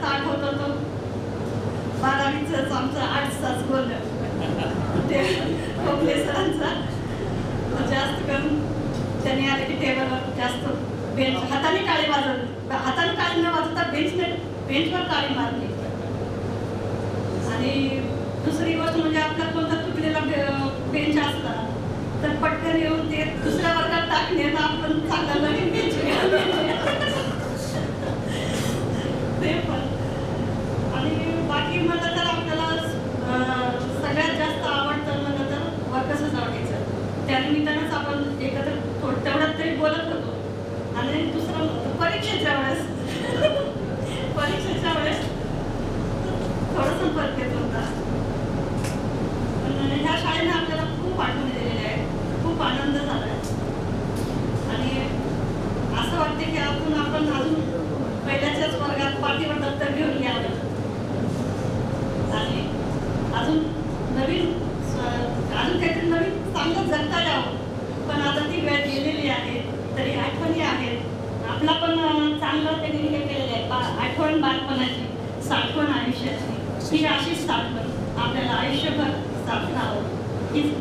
जास्त आठवत होतो बारावीच आमचं आठ तास बोललं ते सरांचा. जास्त करून त्यांनी आले की टेबलवर जास्त बेंच हाताने काळे वाजवले. हाताने काळे न वाजवता बेंचने बेंचवर काळी मारली. आणि दुसरी गोष्ट म्हणजे आपला कोणता तुटलेला बेंच असला तर पटकन येऊन ते दुसरं त्यानिमित्तानंच आपण एकत्र तेवढ्यात तरी बोलत होतो. आणि दुसरं परीक्षेच्या वेळेस. परीक्षेच्या वेळेस थोडा संपर्क येत होता. पण ह्या शाळेने आपल्याला खूप आठवण दिलेल्या आहे खूप आनंद झाला आहे आणि असं वाटते की आपण आपण अजून पहिल्याच्याच वर्गात पाठीवर दप्तर घेऊन यावं आणि अजून नवीन स- अजून काहीतरी नवीन चांगलं जगता यावं पण आता ती वेळ गेलेली आहे तरी आठवणी आहेत आपला पण अं, त्यांनी हे केलेलं आहे. बा- आठवण बालपणाची साठवण आयुष्याची. ही अशीच साठवण आपल्याला आयुष्यभर साठवावं. हीच